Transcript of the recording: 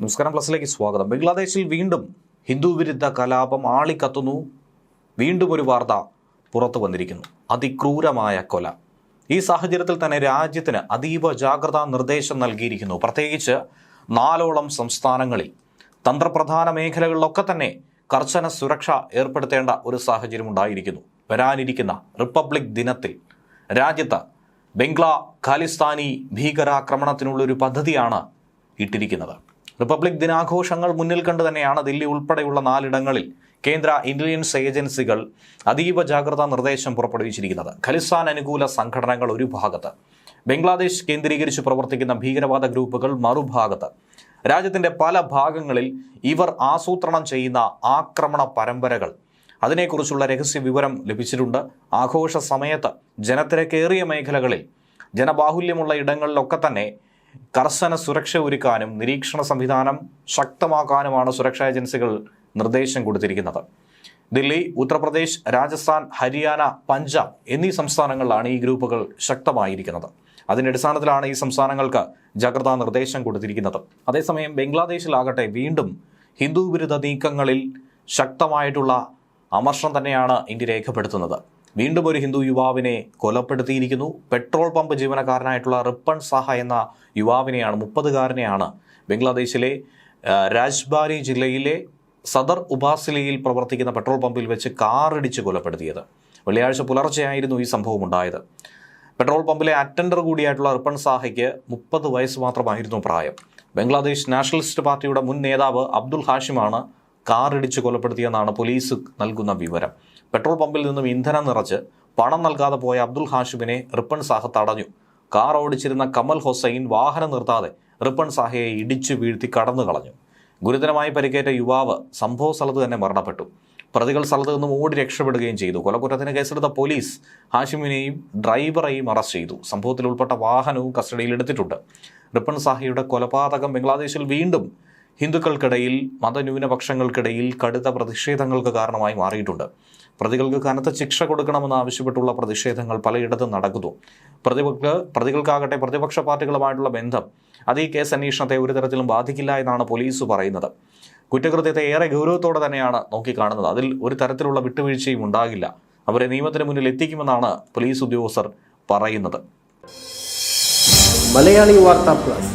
നമസ്കാരം പ്ലസിലേക്ക് സ്വാഗതം. ബംഗ്ലാദേശിൽ വീണ്ടും ഹിന്ദു വിരുദ്ധ കലാപം ആളിക്കത്തുന്നു. വീണ്ടും ഒരു വാർത്ത പുറത്തു വന്നിരിക്കുന്നു. അതിക്രൂരമായ കൊല. ഈ സാഹചര്യത്തിൽ തന്നെ രാജ്യത്തിന് അതീവ ജാഗ്രതാ നിർദ്ദേശം നൽകിയിരിക്കുന്നു. പ്രത്യേകിച്ച് നാലോളം സംസ്ഥാനങ്ങളിൽ. തന്ത്രപ്രധാന മേഖലകളിലൊക്കെ തന്നെ കർശന സുരക്ഷ ഏർപ്പെടുത്തേണ്ട ഒരു സാഹചര്യം ഉണ്ടായിരിക്കുന്നു. വരാനിരിക്കുന്ന റിപ്പബ്ലിക് ദിനത്തിൽ രാജ്യത്ത് ബംഗ്ലാ ഖാലിസ്ഥാനി ഭീകരാക്രമണത്തിനുള്ളൊരു പദ്ധതിയാണ് ഇട്ടിരിക്കുന്നത്. റിപ്പബ്ലിക് ദിനാഘോഷങ്ങൾ മുന്നിൽ കണ്ടു തന്നെയാണ് ദില്ലി ഉൾപ്പെടെയുള്ള നാലിടങ്ങളിൽ കേന്ദ്ര ഇന്റലിജൻസ് ഏജൻസികൾ അതീവ ജാഗ്രതാ നിർദ്ദേശം പുറപ്പെടുവിച്ചിരിക്കുന്നത്. ഖലിസ്ഥാൻ അനുകൂല സംഘടനകൾ ഒരു ഭാഗത്ത് ബംഗ്ലാദേശ് കേന്ദ്രീകരിച്ച് പ്രവർത്തിക്കുന്ന ഭീകരവാദ ഗ്രൂപ്പുകൾ മറുഭാഗത്ത്. രാജ്യത്തിന്റെ പല ഭാഗങ്ങളിൽ ഇവർ ആസൂത്രണം ചെയ്യുന്ന ആക്രമണ പരമ്പരകൾ. അതിനെക്കുറിച്ചുള്ള രഹസ്യ വിവരം ലഭിച്ചിട്ടുണ്ട്. ആഘോഷ സമയത്ത് ജനത്തിരക്കേറിയ മേഖലകളിൽ ജനബാഹുല്യമുള്ള ഇടങ്ങളിലൊക്കെ തന്നെ കർശന സുരക്ഷ ഒരുക്കാനും നിരീക്ഷണ സംവിധാനം ശക്തമാക്കാനുമാണ് സുരക്ഷാ ഏജൻസികൾ നിർദ്ദേശം കൊടുത്തിരിക്കുന്നത്. ദില്ലി ഉത്തർപ്രദേശ് രാജസ്ഥാൻ ഹരിയാന പഞ്ചാബ് എന്നീ സംസ്ഥാനങ്ങളിലാണ് ഈ ഗ്രൂപ്പുകൾ ശക്തമായിരിക്കുന്നത്. അതിന്റെ അടിസ്ഥാനത്തിലാണ് ഈ സംസ്ഥാനങ്ങൾക്ക് ജാഗ്രതാ നിർദ്ദേശം കൊടുത്തിരിക്കുന്നത്. അതേസമയം ബംഗ്ലാദേശിലാകട്ടെ വീണ്ടും ഹിന്ദു വിരുദ്ധ നീക്കങ്ങളിൽ ശക്തമായിട്ടുള്ള അമർഷം തന്നെയാണ് ഇന്ത്യ രേഖപ്പെടുത്തുന്നത്. വീണ്ടും ഒരു ഹിന്ദു യുവാവിനെ കൊലപ്പെടുത്തിയിരിക്കുന്നു. പെട്രോൾ പമ്പ് ജീവനക്കാരനായിട്ടുള്ള റിപ്പൺ സാഹ എന്ന യുവാവിനെയാണ് മുപ്പതുകാരനെയാണ് ബംഗ്ലാദേശിലെ രാജ്ബാരി ജില്ലയിലെ സദർ ഉപാസിലയിൽ പ്രവർത്തിക്കുന്ന പെട്രോൾ പമ്പിൽ വെച്ച് കാറിടിച്ച് കൊലപ്പെടുത്തിയത്. വെള്ളിയാഴ്ച പുലർച്ചെയായിരുന്നു ഈ സംഭവം ഉണ്ടായത്. പെട്രോൾ പമ്പിലെ അറ്റൻഡർ കൂടിയായിട്ടുള്ള റിപ്പൺ സാഹയ്ക്ക് മുപ്പത് വയസ്സ് മാത്രമായിരുന്നു പ്രായം. ബംഗ്ലാദേശ് നാഷണലിസ്റ്റ് പാർട്ടിയുടെ മുൻ നേതാവ് അബ്ദുൽ ഹാഷിമാണ് കാറിടിച്ച് കൊലപ്പെടുത്തിയെന്നാണ് പോലീസ് നൽകുന്ന വിവരം. പെട്രോൾ പമ്പിൽ നിന്നും ഇന്ധനം നിറച്ച് പണം നൽകാതെ പോയ അബ്ദുൽ ഹാഷിമിനെ റിപ്പൺ സാഹ തടഞ്ഞു. കാർ ഓടിച്ചിരുന്ന കമൽ ഹുസൈൻ വാഹനം നിർത്താതെ റിപ്പൺ സാഹയെ ഇടിച്ചു വീഴ്ത്തി കടന്നു കളഞ്ഞു. ഗുരുതരമായി പരിക്കേറ്റ യുവാവ് സംഭവ സ്ഥലത്ത് തന്നെ മരണപ്പെട്ടു. പ്രതികൾ സ്ഥലത്ത് നിന്നും ഓടി രക്ഷപ്പെടുകയും ചെയ്തു. കൊലക്കുറ്റത്തിന് കേസെടുത്ത പോലീസ് ഹാഷിമിനെയും ഡ്രൈവറെയും അറസ്റ്റ് ചെയ്തു. സംഭവത്തിൽ ഉൾപ്പെട്ട വാഹനവും കസ്റ്റഡിയിലെടുത്തിട്ടുണ്ട് റിപ്പൺ സാഹയുടെ കൊലപാതകം ബംഗ്ലാദേശിൽ വീണ്ടും ഹിന്ദുക്കൾക്കിടയിൽ മതന്യൂനപക്ഷങ്ങൾക്കിടയിൽ കടുത്ത പ്രതിഷേധങ്ങൾക്ക് കാരണമായി മാറിയിട്ടുണ്ട്. പ്രതികൾക്ക് കനത്ത ശിക്ഷ കൊടുക്കണമെന്ന് ആവശ്യപ്പെട്ടുള്ള പ്രതിഷേധങ്ങൾ പലയിടത്തും നടക്കുന്നു. പ്രതിപക്ഷ പ്രതികൾക്കാകട്ടെ പ്രതിപക്ഷ പാർട്ടികളുമായിട്ടുള്ള ബന്ധം അത് ഈ കേസ് അന്വേഷണത്തെ ഒരു തരത്തിലും ബാധിക്കില്ല എന്നാണ് പോലീസ് പറയുന്നത്. കുറ്റകൃത്യത്തെ ഏറെ ഗൗരവത്തോടെ തന്നെയാണ് നോക്കിക്കാണുന്നത്. അതിൽ ഒരു തരത്തിലുള്ള വിട്ടുവീഴ്ചയും ഉണ്ടാകില്ല. അവരെ നിയമത്തിന് മുന്നിൽ എത്തിക്കുമെന്നാണ് പോലീസ് ഉദ്യോഗസ്ഥർ പറയുന്നത്. മലയാളി വാർത്താ plus.